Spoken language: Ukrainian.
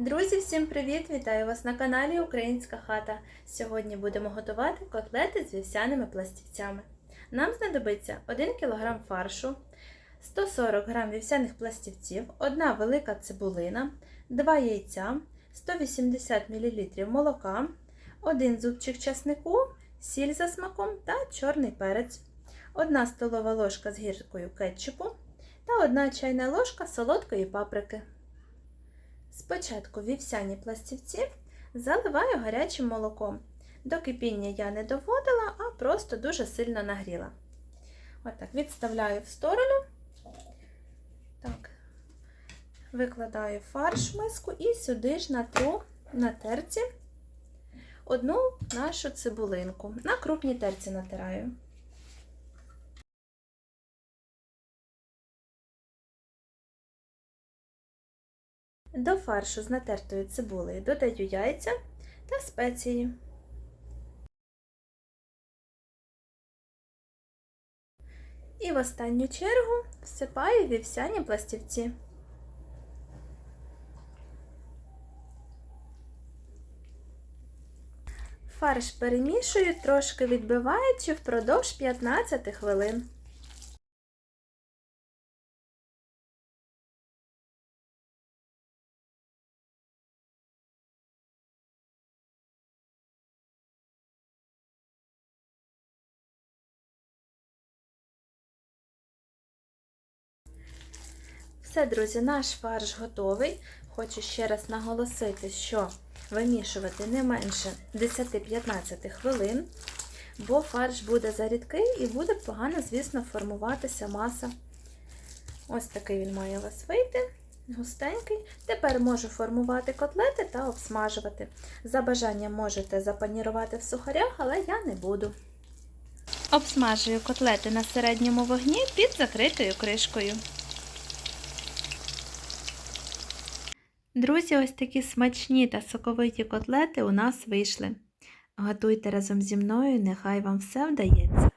Друзі, всім привіт! Вітаю вас на каналі Українська хата. Сьогодні будемо готувати котлети з вівсяними пластівцями. Нам знадобиться 1 кг фаршу, 140 г вівсяних пластівців, 1 велика цибулина, 2 яйця, 180 мл молока, 1 зубчик часнику, сіль за смаком та чорний перець, 1 столова ложка з гіркою кетчупу та 1 чайна ложка солодкої паприки. Спочатку вівсяні пластівці заливаю гарячим молоком. До кипіння я не доводила, а просто дуже сильно нагріла. Отак, відставляю в сторону. Так, викладаю фарш в миску і сюди ж натру на терці одну нашу цибулинку. На крупній терці натираю. До фаршу з натертою цибулею додаю яйця та спеції. І в останню чергу всипаю вівсяні пластівці. Фарш перемішую, трошки відбиваючи впродовж 15 хвилин. Все, друзі, наш фарш готовий. Хочу ще раз наголосити, що вимішувати не менше 10-15 хвилин, бо фарш буде зарідкий і буде погано, звісно, формуватися маса. Ось такий він має у вас вийти, густенький. Тепер можу формувати котлети та обсмажувати. За бажанням можете запанірувати в сухарях, але я не буду. Обсмажую котлети на середньому вогні під закритою кришкою. Друзі, ось такі смачні та соковиті котлети у нас вийшли. Готуйте разом зі мною, нехай вам все вдається.